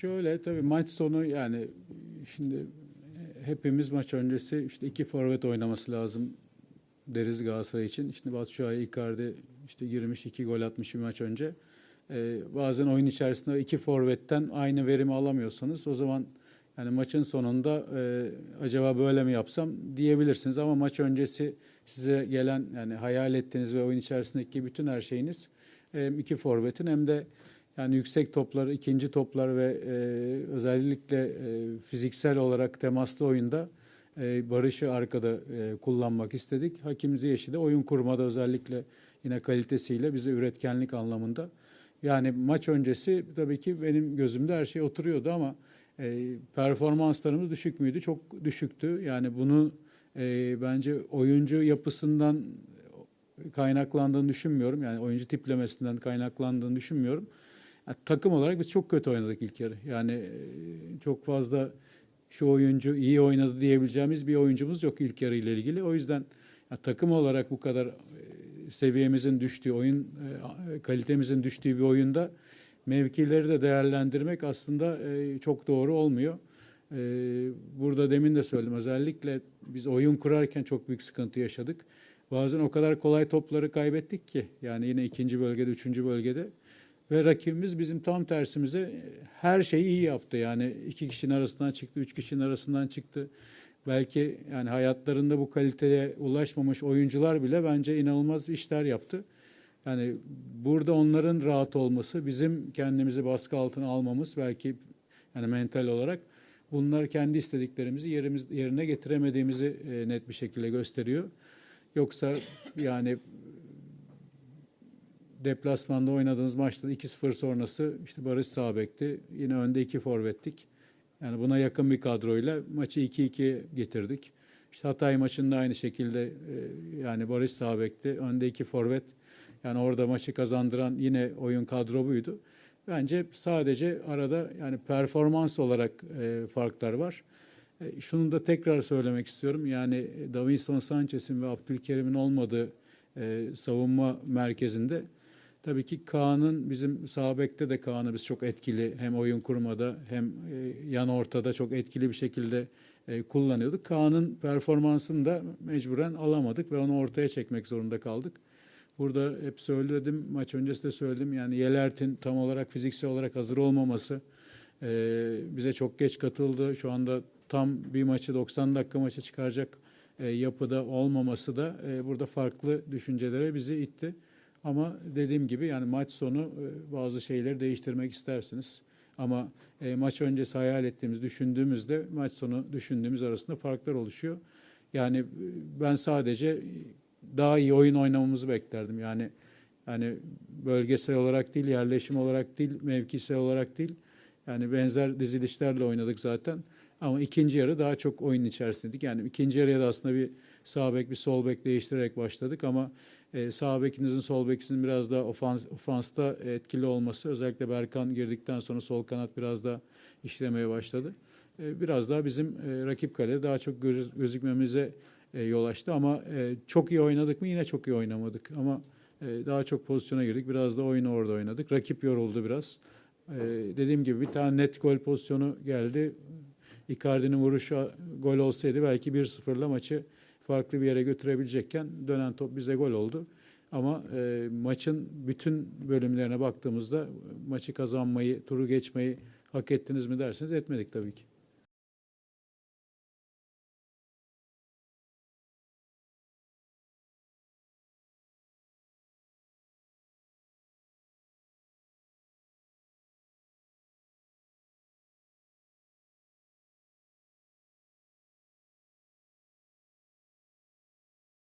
Şöyle tabii maç sonu yani şimdi hepimiz maç öncesi işte iki forvet oynaması lazım deriz Galatasaray için. İşte Batshuayi, Icardi işte girmiş iki gol atmış bir maç önce. Ee, bazen oyun içerisinde iki forvetten aynı verimi alamıyorsanız o zaman yani maçın sonunda e, acaba böyle mi yapsam diyebilirsiniz ama maç öncesi size gelen yani hayal ettiğiniz ve oyun içerisindeki bütün her şeyiniz hem iki forvetin hem de yani yüksek toplar, ikinci toplar ve e, özellikle e, fiziksel olarak temaslı oyunda e, Barış'ı arkada e, kullanmak istedik. Hakim Ziyech'i de oyun kurmada özellikle yine kalitesiyle bize üretkenlik anlamında. Yani maç öncesi tabii ki benim gözümde her şey oturuyordu ama e, performanslarımız düşük müydü? Çok düşüktü. Yani bunu e, bence oyuncu yapısından kaynaklandığını düşünmüyorum. Yani oyuncu tiplemesinden kaynaklandığını düşünmüyorum. Yani takım olarak biz çok kötü oynadık ilk yarı. Yani e, çok fazla şu oyuncu iyi oynadı diyebileceğimiz bir oyuncumuz yok ilk yarı ile ilgili. O yüzden ya, takım olarak bu kadar e, seviyemizin düştüğü, oyun e, kalitemizin düştüğü bir oyunda mevkileri de değerlendirmek aslında çok doğru olmuyor. Burada demin de söyledim özellikle biz oyun kurarken çok büyük sıkıntı yaşadık. Bazen o kadar kolay topları kaybettik ki yani yine ikinci bölgede, üçüncü bölgede ve rakibimiz bizim tam tersimize e, her şeyi iyi yaptı. Yani iki kişinin arasından çıktı, üç kişinin arasından çıktı. Belki yani hayatlarında bu kaliteye ulaşmamış oyuncular bile bence inanılmaz işler yaptı. Yani burada onların rahat olması, bizim kendimizi baskı altına almamız belki yani mental olarak bunlar kendi istediklerimizi yerimiz, yerine getiremediğimizi e, net bir şekilde gösteriyor. Yoksa yani deplasmanda oynadığınız maçta 2-0 sonrası işte Barış Sağbek'ti. Yine önde iki forvettik. Yani buna yakın bir kadroyla maçı 2-2 getirdik. İşte Hatay maçında aynı şekilde e, yani Barış Sağbek'ti. Önde iki forvet. Yani orada maçı kazandıran yine oyun kadro buydu. Bence sadece arada yani performans olarak e, farklar var. E, şunu da tekrar söylemek istiyorum. Yani Davinson Sanchez'in ve Abdülkerim'in olmadığı savunma merkezinde tabii ki Kaan'ın bizim sağ bekte de Kaan'ı biz çok etkili hem oyun kurmada hem e, yan ortada çok etkili bir şekilde e, kullanıyorduk. Kaan'ın performansını da mecburen alamadık ve onu ortaya çekmek zorunda kaldık. Burada hep söyledim, maç öncesi de söyledim. Yani Yelert'in tam olarak fiziksel olarak hazır olmaması e, bize çok geç katıldı. Şu anda tam bir maçı 90 dakika maça çıkaracak yapıda olmaması da burada farklı düşüncelere bizi itti. Ama dediğim gibi yani maç sonu e, bazı şeyleri değiştirmek istersiniz. Ama e, maç öncesi hayal ettiğimiz, düşündüğümüzde maç sonu düşündüğümüz arasında farklar oluşuyor. Yani e, ben sadece daha iyi oyun oynamamızı beklerdim. Yani yani bölgesel olarak değil, yerleşim olarak değil, mevkisel olarak değil. Yani benzer dizilişlerle oynadık zaten. Ama ikinci yarı daha çok oyun içerisindeydik. Yani ikinci yarıya da aslında bir sağ bek, bir sol bek değiştirerek başladık ama e, sağ bekinizin, sol bekinizin biraz daha ofans, ofansta etkili olması, özellikle Berkan girdikten sonra sol kanat biraz daha işlemeye başladı. E, biraz daha bizim e, rakip kalede daha çok göz, gözükmemize e, yol açtı ama e, çok iyi oynadık mı? Yine çok iyi oynamadık ama e, daha çok pozisyona girdik. Biraz da oyunu orada oynadık. Rakip yoruldu biraz. E, dediğim gibi bir tane net gol pozisyonu geldi. Icardi'nin vuruşu gol olsaydı belki 1-0'la maçı farklı bir yere götürebilecekken dönen top bize gol oldu. Ama e, maçın bütün bölümlerine baktığımızda maçı kazanmayı, turu geçmeyi hak ettiniz mi derseniz etmedik tabii ki.